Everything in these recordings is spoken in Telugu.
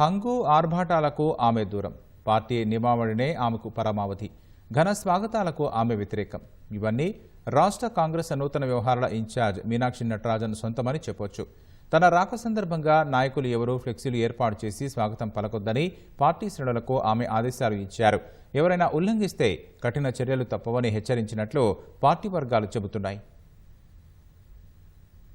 హంగు ఆర్భాటాలకు ఆమె దూరం. పార్టీ నియమావళినే ఆమెకు పరమావధి. ఘన స్వాగతాలకు ఆమె వ్యతిరేకం. ఇవన్నీ రాష్ట్ర కాంగ్రెస్ నూతన వ్యవహారాల ఇన్ఛార్జ్ మీనాక్షి నటరాజన్ సొంతమని చెప్పొచ్చు. తన రాక సందర్భంగా నాయకులు ఎవరూ ఫ్లెక్సీలు ఏర్పాటు చేసి స్వాగతం పలకొద్దని పార్టీ శ్రేణులకు ఆమె ఆదేశాలు ఇచ్చారు. ఎవరైనా ఉల్లంఘిస్తే కఠిన చర్యలు తప్పవని హెచ్చరించినట్లు పార్టీ వర్గాలు చెబుతున్నాయి.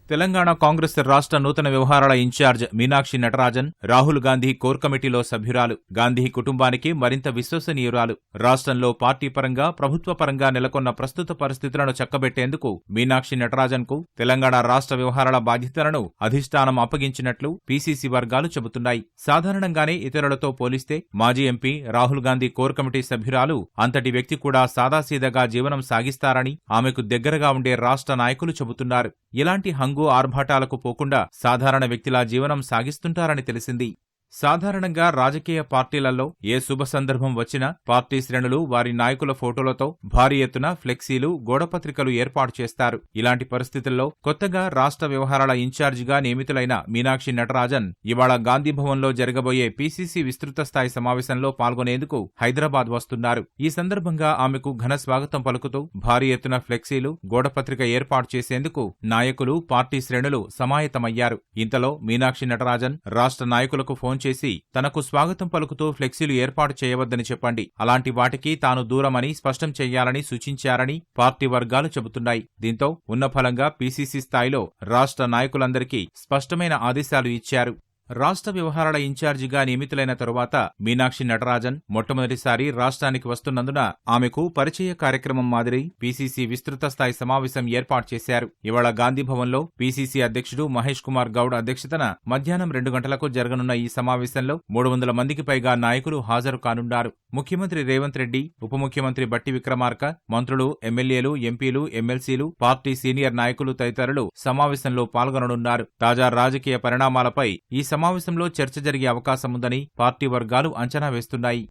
తెలంగాణ కాంగ్రెస్ రాష్ట్ర నూతన వ్యవహారాల ఇన్ఛార్జ్ మీనాక్షి నటరాజన్ రాహుల్ గాంధీ కోర్ కమిటీలో సభ్యురాలు గాంధీ కుటుంబానికి మరింత విశ్వసనీయురాలు. రాష్ట్రంలో పార్టీ పరంగా ప్రభుత్వ పరంగా నెలకొన్న ప్రస్తుత పరిస్థితులను చక్కబెట్టేందుకు మీనాక్షి నటరాజన్కు తెలంగాణ రాష్ట్ర వ్యవహారాల బాధ్యతలను అధిష్టానం అప్పగించినట్లు పీసీసీ వర్గాలు చెబుతున్నాయి. సాధారణంగానే ఇతరులతో పోలిస్తే మాజీ MP Rahul Gandhi core committee సభ్యురాలు అంతటి వ్యక్తి కూడా సాదాసీదగా జీవనం సాగిస్తారని ఆమెకు దగ్గరగా ఉండే రాష్ట్ర నాయకులు చెబుతున్నారు. ఇలాంటి హంగు ఆర్భాటాలకు పోకుండా సాధారణ వ్యక్తిలా జీవనం సాగిస్తుంటారని తెలిసింది. సాధారణంగా రాజకీయ పార్టీలలో ఏ శుభ సందర్భం వచ్చినా పార్టీ శ్రేణులు వారి నాయకుల ఫోటోలతో భారీ ఎత్తున ఫ్లెక్సీలు గోడపత్రికలు ఏర్పాటు చేస్తారు. ఇలాంటి పరిస్థితుల్లో కొత్తగా రాష్ట్ర వ్యవహారాల ఇన్ఛార్జిగా నియమితులైన మీనాక్షి నటరాజన్ ఇవాళ గాంధీభవన్లో జరగబోయే పీసీసీ విస్తృత స్థాయి సమావేశంలో పాల్గొనేందుకు హైదరాబాద్ వస్తున్నారు. ఈ సందర్భంగా ఆమెకు ఘన స్వాగతం పలుకుతూ భారీ ఎత్తున ఫ్లెక్సీలు గోడపత్రిక ఏర్పాటు చేసేందుకు నాయకులు పార్టీ శ్రేణులు సమాయత్తమయ్యారు. ఇంతలో మీనాక్షి నటరాజన్ రాష్ట్ర నాయకులకు ఫోన్ చేసి తనకు స్వాగతం పలుకుతూ ఫ్లెక్సీలు ఏర్పాటు చేయవద్దని చెప్పండి. అలాంటి వాటికి తాను దూరమని స్పష్టం చేయాలని సూచించారని పార్టీ వర్గాలు చెబుతున్నాయి. దీంతో ఉన్న ఫలంగా పీసీసీ స్థాయిలో రాష్ట్ర నాయకులందరికీ స్పష్టమైన ఆదేశాలు ఇచ్చారు. రాష్ట్ర వ్యవహారాల ఇన్ఛార్జిగా నియమితులైన తరువాత మీనాక్షి నటరాజన్ మొట్టమొదటిసారి రాష్ట్రానికి వస్తున్నందున ఆమెకు పరిచయ కార్యక్రమం మాదిరి పీసీసీ విస్తృత స్థాయి సమావేశం ఏర్పాటు చేశారు. ఇవాళ గాంధీభవన్లో పీసీసీ అధ్యక్షుడు మహేష్ కుమార్ గౌడ్ అధ్యక్షతన మధ్యాహ్నం రెండు గంటలకు జరగనున్న ఈ సమావేశంలో మూడు వందల మందికి పైగా నాయకులు హాజరు కానున్నారు ముఖ్యమంత్రి రేవంత్ రెడ్డి ఉప ముఖ్యమంత్రి బట్టి విక్రమార్క మంత్రులు ఎమ్మెల్యేలు ఎంపీలు ఎమ్మెల్సీలు పార్టీ సీనియర్ నాయకులు తదితరులు సమావేశంలో పాల్గొననున్నారు. తాజా రాజకీయ పరిణామాలపై ఈ సమావేశంలో చర్చ జరిగే అవకాశం ఉందని పార్టీ వర్గాలు అంచనా వేస్తున్నాయి.